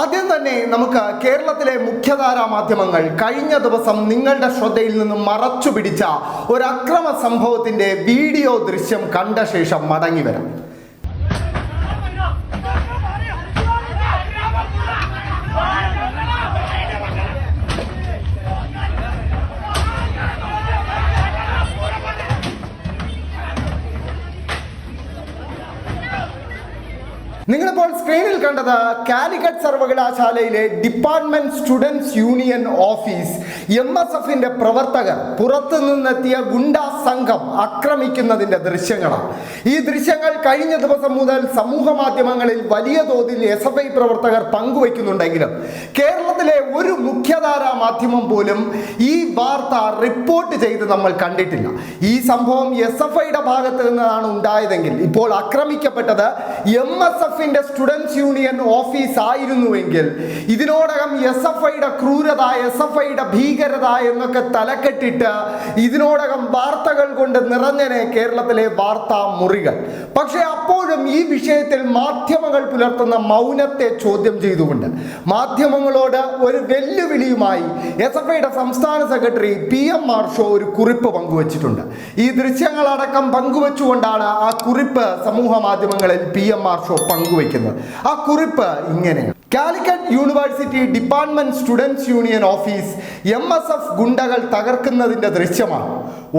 ആദ്യം തന്നെ നമുക്ക് കേരളത്തിലെ മുഖ്യധാരാ മാധ്യമങ്ങൾ കഴിഞ്ഞ ദിവസം നിങ്ങളുടെ ശ്രദ്ധയിൽ നിന്നും മറച്ചു പിടിച്ച ഒരു അക്രമ സംഭവത്തിന്റെ വീഡിയോ ദൃശ്യം കണ്ട ശേഷം മടങ്ങി വരാം. നിങ്ങളിപ്പോൾ സ്ക്രീനിൽ കണ്ടത് കാലിക്കറ്റ് സർവകലാശാലയിലെ department students union office M S എഫിന്റെ പ്രവർത്തകർ പുറത്തു നിന്നെത്തിയ ഗുണ്ടാ സംഘം ആക്രമിക്കുന്നതിന്റെ ദൃശ്യങ്ങളാണ്. ഈ ദൃശ്യങ്ങൾ കഴിഞ്ഞ ദിവസം മുതൽ സമൂഹ മാധ്യമങ്ങളിൽ വലിയ തോതിൽ എസ് എഫ് ഐ പ്രവർത്തകർ പങ്കുവയ്ക്കുന്നുണ്ടെങ്കിലും കേരളത്തിലെ ഒരു മുഖ്യധാരാ മാധ്യമം പോലും ഈ വാർത്ത റിപ്പോർട്ട് ചെയ്ത് നമ്മൾ കണ്ടിട്ടില്ല. ഈ സംഭവം എസ് എഫ് ഐയുടെ ഭാഗത്ത് നിന്നാണ് ഉണ്ടായതെങ്കിൽ ഇപ്പോൾ ആക്രമിക്കപ്പെട്ടത് എം എസ് എഫിന്റെ സ്റ്റുഡൻസ് യൂണിയൻ ഓഫീസ് ആയിരുന്നുവെങ്കിൽ ഇതിനോടകം എസ് എഫ് ഐയുടെ ക്രൂരത എസ് എഫ് ഐയുടെ ഭീകരത എന്നൊക്കെ തലക്കെട്ടിട്ട് ഇതിനോടകം വാർത്തകൾ കൊണ്ട് നിറഞ്ഞനെ കേരളത്തിലെ വാർത്താ മുറികൾ. പക്ഷേ അപ്പോഴും ഈ വിഷയത്തിൽ മാധ്യമങ്ങൾ പുലർത്തുന്ന മൗനത്തെ ചോദ്യം ചെയ്തുകൊണ്ട് മാധ്യമങ്ങളോട് ഒരു വെല്ലുവിളിയുമായി എസ് എഫ് ഐയുടെ സംസ്ഥാന സെക്രട്ടറി പി എം മാർഷോ ഒരു കുറിപ്പ് പങ്കുവച്ചിട്ടുണ്ട്. ഈ ദൃശ്യങ്ങളടക്കം പങ്കുവച്ചുകൊണ്ടാണ് ആ കുറിപ്പ് സമൂഹ മാധ്യമങ്ങളിൽ പി എം ഷോ പങ്കുവയ്ക്കുന്നത്. ആ കുറിപ്പ് ഇങ്ങനെയാണ് Calicut university department students union office M S F ഗുണ്ടകൾ തകർക്കുന്നതിന്റെ ദൃശ്യമാണ്.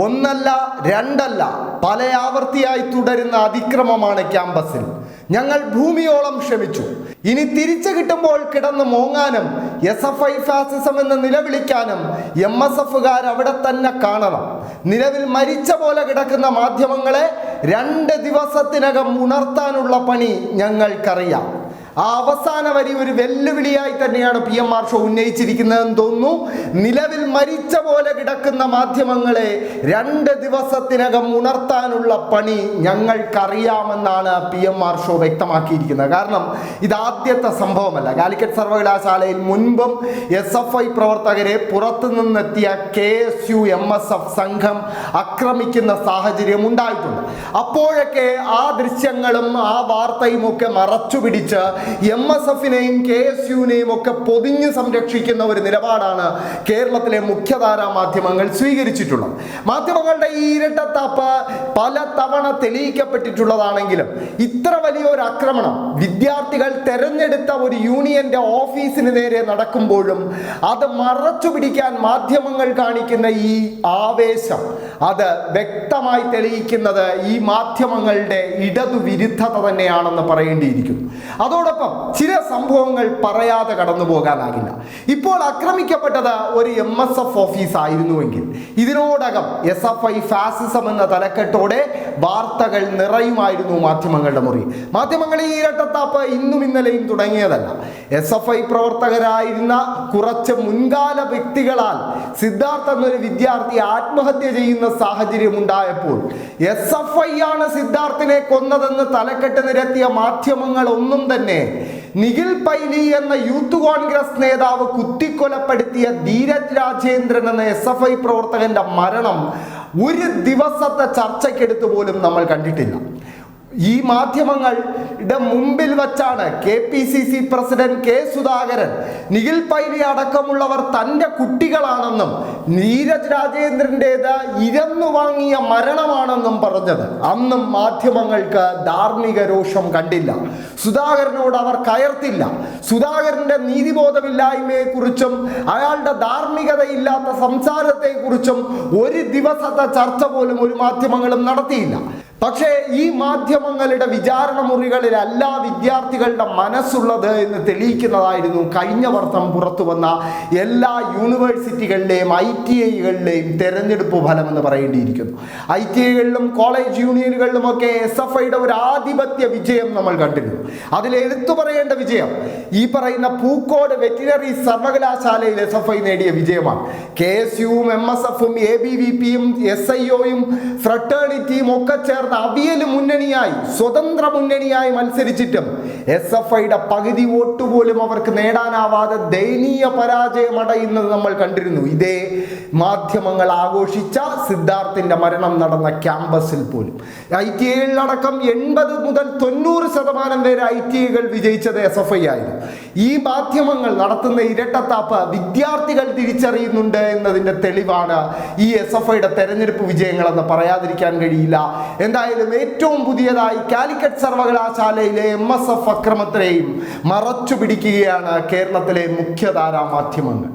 ഒന്നല്ല രണ്ടല്ല പല ആവർത്തിയായി തുടരുന്ന അതിക്രമമാണ് ക്യാമ്പസിൽ. ഞങ്ങൾ ഭൂമിയോളം ക്ഷമിച്ചു. ഇനി തിരിച്ചു കിട്ടുമ്പോൾ കിടന്ന് മോങ്ങാനും എസ് എഫ് ഐ ഫാസിസം എന്ന് നിലവിളിക്കാനും എം എസ് എഫുകാർ അവിടെ തന്നെ കാണണം. നിലവിൽ മരിച്ച പോലെ കിടക്കുന്ന മാധ്യമങ്ങളെ രണ്ട് ദിവസത്തിനകം ഉണർത്താനുള്ള പണി ഞങ്ങൾക്കറിയാം. ആ അവസാന വരി ഒരു വെല്ലുവിളിയായി തന്നെയാണ് പി എം ആർ ഷോ ഉന്നയിച്ചിരിക്കുന്നതെന്ന് തോന്നുന്നു. നിലവിൽ മരിച്ച പോലെ കിടക്കുന്ന മാധ്യമങ്ങളെ രണ്ട് ദിവസത്തിനകം ഉണർത്താനുള്ള പണി ഞങ്ങൾക്കറിയാമെന്നാണ് പി എം ആർ ഷോ വ്യക്തമാക്കിയിരിക്കുന്നത്. കാരണം ഇത് ആദ്യത്തെ സംഭവമല്ല. കാലിക്കറ്റ് സർവകലാശാലയിൽ മുൻപും എസ് എഫ് ഐ പ്രവർത്തകരെ പുറത്തു നിന്നെത്തിയ K S U M S F സംഘം ആക്രമിക്കുന്ന സാഹചര്യം ഉണ്ടായിട്ടുണ്ട്. അപ്പോഴൊക്കെ ആ ദൃശ്യങ്ങളും ആ വാർത്തയും ഒക്കെ മറച്ചു പിടിച്ച് എം എസ് എഫിനെയും കെ എസ് യുവിനെയും ഒക്കെ പൊതിഞ്ഞ് സംരക്ഷിക്കുന്ന ഒരു നിലപാടാണ് കേരളത്തിലെ മുഖ്യധാരാ മാധ്യമങ്ങൾ സ്വീകരിച്ചിട്ടുള്ളത്. മാധ്യമങ്ങളുടെ ഈ ഇരട്ടത്താപ്പ് പല തവണ തെളിയിക്കപ്പെട്ടിട്ടുള്ളതാണെങ്കിലും ഇത്ര വലിയൊരു ആക്രമണം വിദ്യാർത്ഥികൾ തെരഞ്ഞെടുത്ത ഒരു യൂണിയന്റെ ഓഫീസിന് നേരെ നടക്കുമ്പോഴും അത് മറച്ചു പിടിക്കാൻ മാധ്യമങ്ങൾ കാണിക്കുന്ന ഈ ആവേശം അത് വ്യക്തമായി തെളിയിക്കുന്നത് ഈ മാധ്യമങ്ങളുടെ ഇടതു വിരുദ്ധത തന്നെയാണെന്ന് പറയേണ്ടിയിരിക്കുന്നു. അതോടൊപ്പം ചില സംഭവങ്ങൾ പറയാതെ കടന്നു പോകാനാകില്ല. ഇപ്പോൾ ആക്രമിക്കപ്പെട്ടത് ഒരു എം എസ് എഫ് ഓഫീസ് ആയിരുന്നുവെങ്കിൽ. ഇതിനോടകം എസ് എഫ് ഐ ഫാസിസം എന്ന തലക്കെട്ടോടെ വാർത്തകൾ നിറയുമായിരുന്നു മാധ്യമങ്ങളുടെ മുറി. മാധ്യമങ്ങൾ ഈ ഇരട്ടത്താപ്പ് ഇന്നും ഇന്നലെയും തുടങ്ങിയതല്ല. എസ് എഫ് ഐ പ്രവർത്തകരായിരുന്ന കുറച്ച് മുൻകാല വ്യക്തികളാൽ സിദ്ധാർത്ഥ എന്നൊരു വിദ്യാർത്ഥി ആത്മഹത്യ ചെയ്യുന്ന സാഹചര്യം ഉണ്ടായപ്പോൾ എസ് എഫ് ഐ ആണ് സിദ്ധാർത്ഥിനെ കൊന്നതെന്ന് തലക്കെട്ട് നിരത്തിയ മാധ്യമങ്ങൾ ഒന്നും തന്നെ നിഖിൽ പൈലി എന്ന യൂത്ത് കോൺഗ്രസ് നേതാവ് കുത്തിക്കൊലപ്പെടുത്തിയ ധീരജ് രാജേന്ദ്രൻ എന്ന എസ് എഫ് ഐ പ്രവർത്തകന്റെ മരണം ഒരു ദിവസത്തെ ചർച്ചയ്ക്കെടുത്ത് പോലും നമ്മൾ കണ്ടിട്ടില്ല. ഈ മാധ്യമങ്ങളുടെ മുമ്പിൽ വച്ചാണ് K P C C president K Sudhakaran Nikhil Paily അടക്കമുള്ളവർ തന്റെ കുട്ടികളാണെന്നും നീരജ് രാജേന്ദ്രന്റെത് ഇരന്നു വാങ്ങിയ മരണമാണെന്നും പറഞ്ഞത്. അന്നും മാധ്യമങ്ങൾക്ക് ധാർമ്മിക രോഷം കണ്ടില്ല. സുധാകരനോട് അവർ കയർത്തില്ല. സുധാകരന്റെ നീതിബോധമില്ലായ്മയെക്കുറിച്ചും അയാളുടെ ധാർമ്മികതയില്ലാത്ത സംസാരത്തെക്കുറിച്ചും ഒരു ദിവസത്തെ ചർച്ച പോലും ഒരു മാധ്യമങ്ങളും നടത്തിയില്ല. പക്ഷേ ഈ മാധ്യമങ്ങളുടെ വിചാരണ മുറികളിലല്ല വിദ്യാർത്ഥികളുടെ മനസ്സുള്ളത് എന്ന് തെളിയിക്കുന്നതായിരുന്നു കഴിഞ്ഞ വർഷം പുറത്തു വന്ന എല്ലാ യൂണിവേഴ്സിറ്റികളിലെയും ഐ ടി ഐകളിലെയും തെരഞ്ഞെടുപ്പ് ഫലം എന്ന് പറയേണ്ടിയിരിക്കുന്നു. ഐ ടി ഐകളിലും കോളേജ് യൂണിയനുകളിലുമൊക്കെ എസ് എഫ് ഐയുടെ ഒരു ആധിപത്യ വിജയം നമ്മൾ കണ്ടിരുന്നു. അതിൽ എടുത്തു പറയേണ്ട വിജയം ഈ പറയുന്ന പൂക്കോട് വെറ്റിനറി സർവകലാശാലയിൽ എസ് എഫ് ഐ നേടിയ വിജയമാണ്. കെ എസ് യുവും എം എസ് എഫും എ ബി വി പിയും എസ് ഐ ഒയും ഫ്രട്ടേണിറ്റിയും ഒക്കെ ചേർന്ന് പറയുന്നത് അവിയൽ മുന്നണിയായി സ്വതന്ത്ര മുന്നണിയായി മത്സരിച്ചിട്ടും എസ് എഫ് ഐയുടെ പകുതി വോട്ട് പോലും അവർക്ക് നേടാനാവാതെ ദയനീയ പരാജയം അടയുന്നത് നമ്മൾ കണ്ടിരുന്നു. ഇതേ മാധ്യമങ്ങൾ ആഘോഷിച്ച സിദ്ധാർത്ഥിന്റെ മരണം നടന്ന ക്യാമ്പസിൽ പോലും. ഐ ടി ഐകളിലടക്കം എൺപത് മുതൽ തൊണ്ണൂറ് ശതമാനം പേര് ഐ ടി ഐകൾ വിജയിച്ചത് എസ് എഫ് ഐ ആയിരുന്നു. ഈ മാധ്യമങ്ങൾ നടത്തുന്ന ഇരട്ടത്താപ്പ് വിദ്യാർത്ഥികൾ തിരിച്ചറിയുന്നുണ്ട് എന്നതിന്റെ തെളിവാണ് ഈ എസ് എഫ് ഐയുടെ തെരഞ്ഞെടുപ്പ് വിജയങ്ങളെന്ന് പറയാതിരിക്കാൻ കഴിയില്ല. എന്തായാലും ഏറ്റവും പുതിയതായി കാലിക്കറ്റ് സർവകലാശാലയിലെ എം എസ് എഫ് അക്രമത്തിനെയും മറച്ചു പിടിക്കുകയാണ് കേരളത്തിലെ മുഖ്യധാരാ മാധ്യമങ്ങൾ